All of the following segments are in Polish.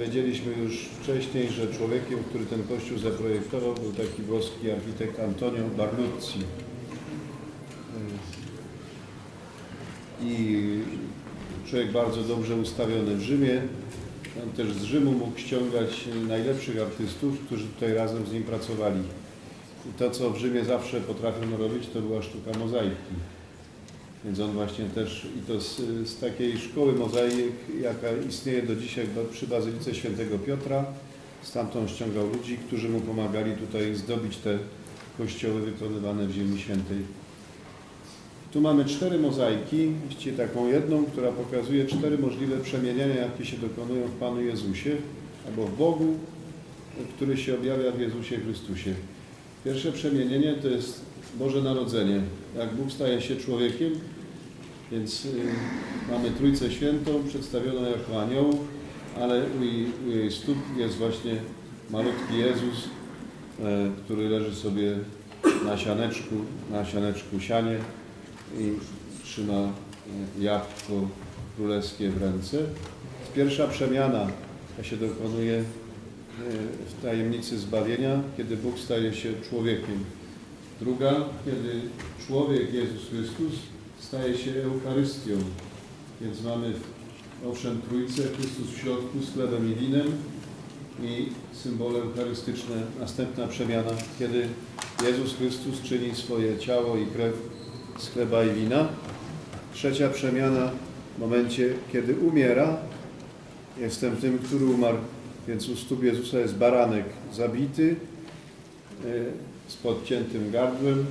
wiedzieliśmy już wcześniej, że człowiekiem, który ten kościół zaprojektował, był taki włoski architekt Antonio Barluzzi. I człowiek bardzo dobrze ustawiony w Rzymie. On też z Rzymu mógł ściągać najlepszych artystów, którzy tutaj razem z nim pracowali. I to, co w Rzymie zawsze potrafią robić, to była sztuka mozaiki. Więc on właśnie też, i to z, z takiej szkoły mozaik, jaka istnieje do dzisiaj przy Bazylice Świętego Piotra, stamtąd ściągał ludzi, którzy mu pomagali tutaj zdobić te kościoły wykonywane w Ziemi Świętej. Tu mamy cztery mozaiki, właściwie taką jedną, która pokazuje cztery możliwe przemieniania, jakie się dokonują w Panu Jezusie, albo w Bogu, który się objawia w Jezusie Chrystusie. Pierwsze przemienienie to jest Boże Narodzenie. Jak Bóg staje się człowiekiem, więc y, mamy Trójcę Świętą przedstawioną jako aniołów, ale u jej, u jej stóp jest właśnie malutki Jezus, e, który leży sobie na sianeczku, na sianeczku sianie i trzyma e, jabłko królewskie w ręce. Pierwsza przemiana ta się dokonuje w tajemnicy zbawienia, kiedy Bóg staje się człowiekiem. Druga, kiedy człowiek Jezus Chrystus staje się Eucharystią. Więc mamy owszem Trójcę, Chrystus w środku z chlebem i winem i symbole eucharystyczne. Następna przemiana, kiedy Jezus Chrystus czyni swoje ciało i krew z chleba i wina. Trzecia przemiana w momencie, kiedy umiera. Jestem tym, który umarł, więc u stóp Jezusa jest baranek zabity e, z podciętym gardłem.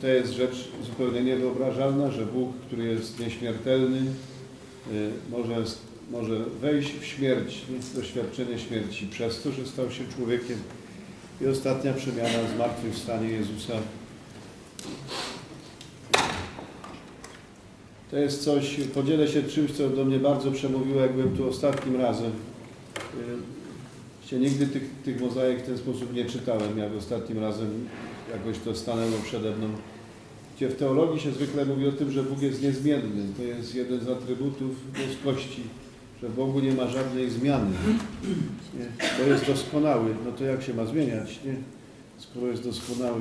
To jest rzecz zupełnie niewyobrażalna, że Bóg, który jest nieśmiertelny, e, może, może wejść w śmierć, w doświadczenie śmierci przez to, że stał się człowiekiem. I ostatnia przemiana, zmartwychwstanie Jezusa. To jest coś, podzielę się czymś, co do mnie bardzo przemówiło, jak byłem tu ostatnim razem. Się nigdy tych, tych mozaik w ten sposób nie czytałem, jak ostatnim razem jakoś to stanęło przede mną. Gdzie w teologii się zwykle mówi o tym, że Bóg jest niezmienny. To jest jeden z atrybutów boskości, że w Bogu nie ma żadnej zmiany. Nie? Bo jest doskonały. No to jak się ma zmieniać, nie? skoro jest doskonały?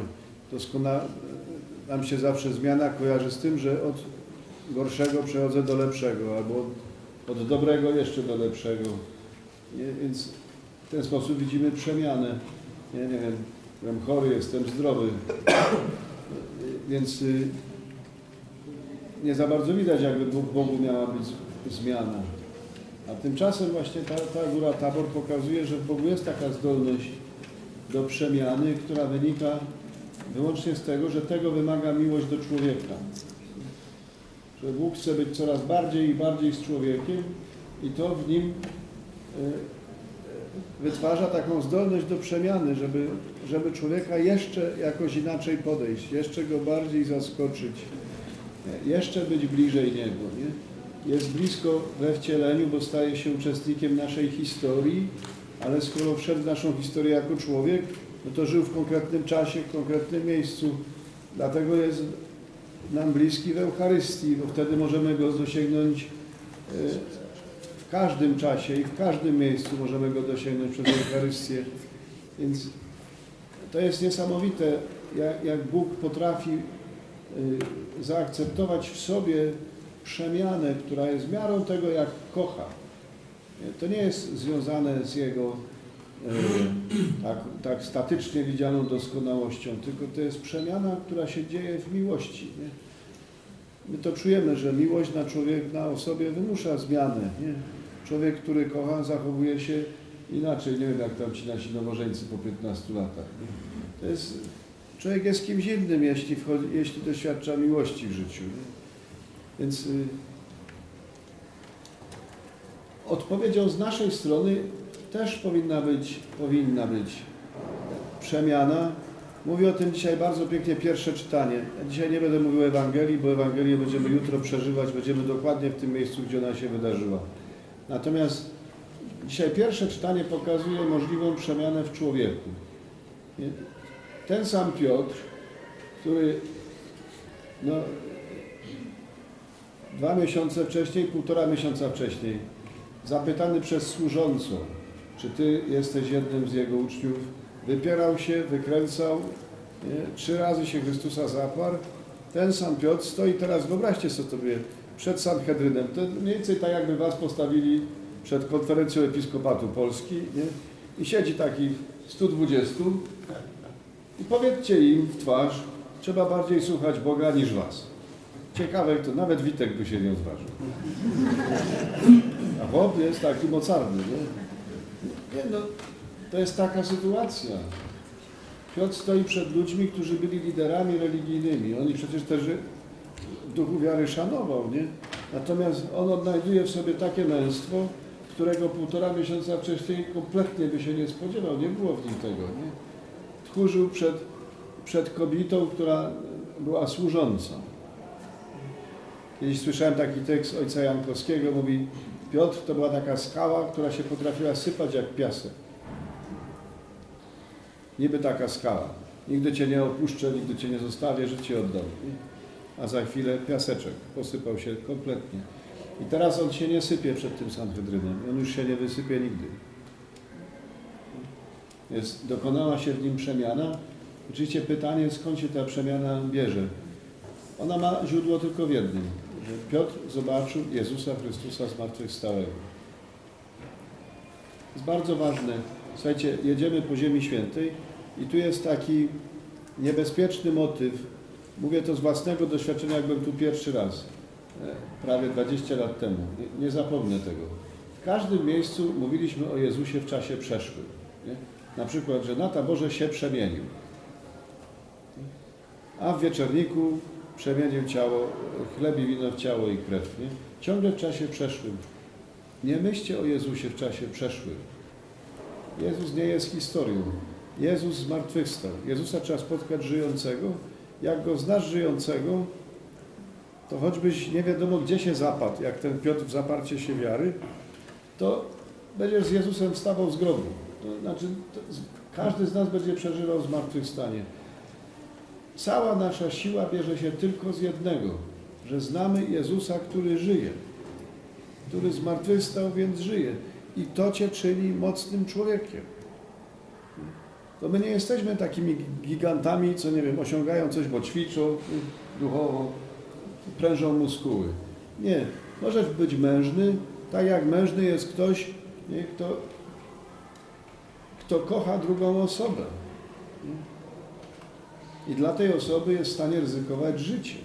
Doskona... Nam się zawsze zmiana kojarzy z tym, że od gorszego przechodzę do lepszego, albo od, dobrego jeszcze do lepszego. Nie? Więc w ten sposób widzimy przemianę. Nie, nie wiem, byłem chory, jestem zdrowy. Więc y, nie za bardzo widać, jakby w Bogu miała być zmiana. A tymczasem właśnie ta, ta góra Tabor pokazuje, że w Bogu jest taka zdolność do przemiany, która wynika wyłącznie z tego, że tego wymaga miłość do człowieka. Że Bóg chce być coraz bardziej i bardziej z człowiekiem i to w nim y, wytwarza taką zdolność do przemiany, żeby, żeby człowieka jeszcze jakoś inaczej podejść, jeszcze go bardziej zaskoczyć, jeszcze być bliżej Niego. Nie? Jest blisko we wcieleniu, bo staje się uczestnikiem naszej historii, ale skoro wszedł w naszą historię jako człowiek, no to żył w konkretnym czasie, w konkretnym miejscu. Dlatego jest nam bliski w Eucharystii, bo wtedy możemy go dosięgnąć e, w każdym czasie i w każdym miejscu możemy go dosięgnąć przez Eucharystię. Więc to jest niesamowite, jak, jak Bóg potrafi y, zaakceptować w sobie przemianę, która jest miarą tego, jak kocha. To nie jest związane z Jego y, tak, tak statycznie widzianą doskonałością, tylko to jest przemiana, która się dzieje w miłości. Nie? My to czujemy, że miłość na człowiek, na osobie wymusza zmianę. Nie? Człowiek, który kocha, zachowuje się inaczej. Nie wiem, jak tam ci nasi nowożeńcy po 15 latach. To jest, człowiek jest kimś innym, jeśli, wchodzi, jeśli doświadcza miłości w życiu. Więc y, odpowiedzią z naszej strony też powinna być, powinna być przemiana. Mówi o tym dzisiaj bardzo pięknie pierwsze czytanie. Ja dzisiaj nie będę mówił Ewangelii, bo Ewangelię będziemy jutro przeżywać, będziemy dokładnie w tym miejscu, gdzie ona się wydarzyła. Natomiast dzisiaj pierwsze czytanie pokazuje możliwą przemianę w człowieku. Ten sam Piotr, który no, dwa miesiące wcześniej, półtora miesiąca wcześniej zapytany przez służącą, czy ty jesteś jednym z jego uczniów, wypierał się, wykręcał, nie? trzy razy się Chrystusa zaparł. Ten sam Piotr stoi teraz, wyobraźcie sobie, przed Sanhedrynem. To mniej więcej tak jakby was postawili przed konferencją Episkopatu Polski nie? i siedzi takich 120 i powiedzcie im w twarz, trzeba bardziej słuchać Boga niż was. Ciekawe, to nawet Witek by się nie odważył. A Bob jest taki mocarny, nie? Nie no, to jest taka sytuacja. Piotr stoi przed ludźmi, którzy byli liderami religijnymi. Oni przecież też duchu wiary szanował, nie? Natomiast on odnajduje w sobie takie męstwo, którego półtora miesiąca wcześniej kompletnie by się nie spodziewał. Nie było w nim tego, nie? Tchórzył przed, przed kobietą, która była służącą. Kiedyś słyszałem taki tekst ojca Jankowskiego, mówi Piotr to była taka skała, która się potrafiła sypać jak piasek. Niby taka skała. Nigdy Cię nie opuszczę, nigdy Cię nie zostawię, życie oddam. A za chwilę piaseczek posypał się kompletnie. I teraz on się nie sypie przed tym Sanhedrynem. On już się nie wysypie nigdy. Jest, dokonała się w nim przemiana. Oczywiście pytanie, skąd się ta przemiana bierze. Ona ma źródło tylko w jednym, że Piotr zobaczył Jezusa Chrystusa zmartwychwstałego. jest bardzo ważne. Słuchajcie, jedziemy po Ziemi Świętej i tu jest taki niebezpieczny motyw. Mówię to z własnego doświadczenia, jak byłem tu pierwszy raz, e, prawie 20 lat temu. Nie, nie zapomnę tego. W każdym miejscu mówiliśmy o Jezusie w czasie przeszłym. Nie? Na przykład, że na taborze się przemienił. A w wieczorniku przemienił ciało, chleb i wino w ciało i krew. Nie? Ciągle w czasie przeszłym. Nie myślcie o Jezusie w czasie przeszłym. Jezus nie jest historią. Jezus zmartwychwstał. Jezusa trzeba spotkać żyjącego. Jak go znasz żyjącego, to choćbyś nie wiadomo gdzie się zapadł, jak ten Piotr w zaparcie się wiary, to będziesz z Jezusem wstawał z grobu. To znaczy, to każdy z nas będzie przeżywał zmartwychwstanie. Cała nasza siła bierze się tylko z jednego, że znamy Jezusa, który żyje, który zmartwychwstał, więc żyje. I to Cię czyni mocnym człowiekiem. To my nie jesteśmy takimi gigantami, co nie wiem, osiągają coś, bo ćwiczą duchowo, prężą muskuły. Nie. Możesz być mężny, tak jak mężny jest ktoś, nie, kto, kto kocha drugą osobę. I dla tej osoby jest w stanie ryzykować życie.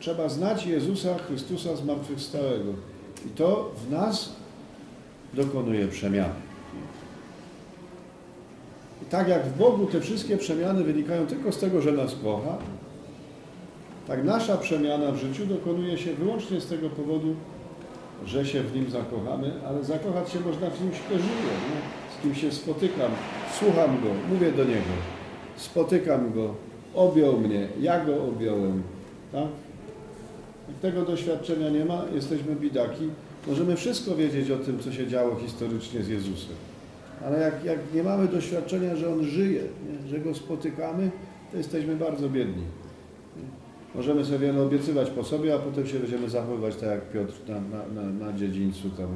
Trzeba znać Jezusa Chrystusa zmartwychwstałego. I to w nas dokonuje przemiany. I tak jak w Bogu te wszystkie przemiany wynikają tylko z tego, że nas kocha, tak nasza przemiana w życiu dokonuje się wyłącznie z tego powodu, że się w Nim zakochamy, ale zakochać się można w kimś, kto żyje, nie? z kim się spotykam, słucham Go, mówię do Niego, spotykam Go, objął mnie, ja Go objąłem. Tak? Jak tego doświadczenia nie ma, jesteśmy bidaki. Możemy wszystko wiedzieć o tym, co się działo historycznie z Jezusem. Ale jak, jak nie mamy doświadczenia, że On żyje, nie? że Go spotykamy, to jesteśmy bardzo biedni. Możemy sobie wiele obiecywać po sobie, a potem się będziemy zachowywać tak jak Piotr na, na, na, na dziedzińcu tam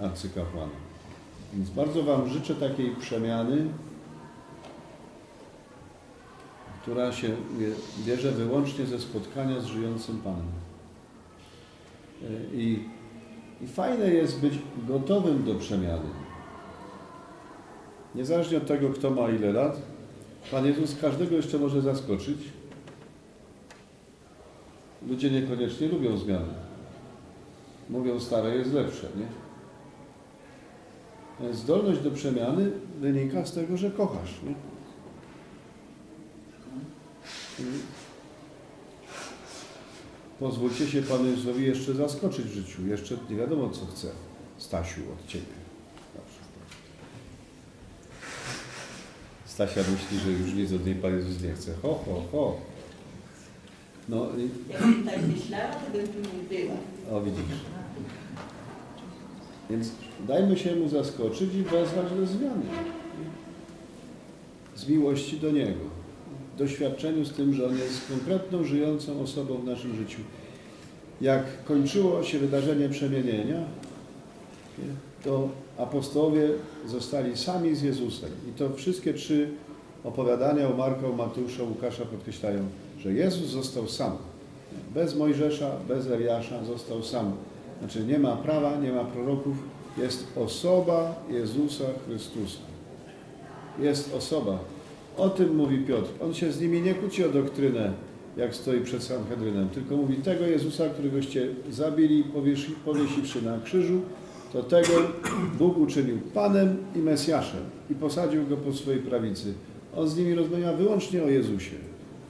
arcykapłana. Więc bardzo Wam życzę takiej przemiany, która się bierze wyłącznie ze spotkania z żyjącym Panem. E, I, I fajne jest być gotowym do przemiany. Niezależnie od tego, kto ma ile lat, Pan Jezus każdego jeszcze może zaskoczyć. Ludzie niekoniecznie lubią zmiany. Mówią, stare jest lepsze, nie? Zdolność do przemiany wynika z tego, że kochasz, nie? Pozwólcie się Panu Jezusowi jeszcze zaskoczyć w życiu. Jeszcze nie wiadomo, co chce Stasiu od Ciebie. Na przykład. Stasia myśli, że już nic od niej Pan Jezus nie chce. Ho, ho, ho. No i Jakbym tak myślała, to bym tu nie była. o, widzisz. Więc dajmy się mu zaskoczyć i wezwać do zmiany. Z miłości do Niego. W doświadczeniu z tym, że On jest konkretną, żyjącą osobą w naszym życiu. jak kończyło się wydarzenie przemienienia, to apostołowie zostali sami z Jezusem. I to wszystkie trzy opowiadania o Marka, o Łukasza podkreślają, że Jezus został sam. Bez Mojżesza, bez Eliasza został sam. Znaczy nie ma prawa, nie ma proroków, jest osoba Jezusa Chrystusa. Jest osoba. O tym mówi Piotr. On się z nimi nie kłóci o doktrynę, jak stoi przed Sanhedrynem, tylko mówi tego Jezusa, któregoście zabili, powiesi, powiesiwszy na krzyżu, to tego Bóg uczynił Panem i Mesjaszem i posadził go po swojej prawicy. On z nimi rozmawia wyłącznie o Jezusie.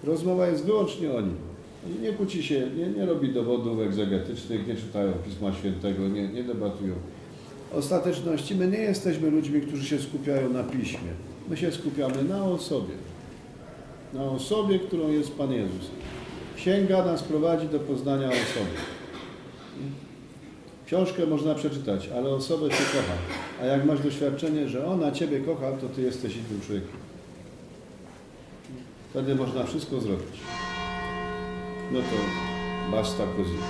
Rozmowa jest wyłącznie o nim. I Nie kłóci się, nie, nie robi dowodów egzegetycznych, nie czytają Pisma Świętego, nie, nie debatują. W ostateczności my nie jesteśmy ludźmi, którzy się skupiają na Piśmie. My się skupiamy na osobie. Na osobie, którą jest Pan Jezus. Księga nas prowadzi do poznania osoby. Książkę można przeczytać, ale osobę się kocha. A jak masz doświadczenie, że ona Ciebie kocha, to Ty jesteś innym człowiekiem. Wtedy można wszystko zrobić. No to basta così.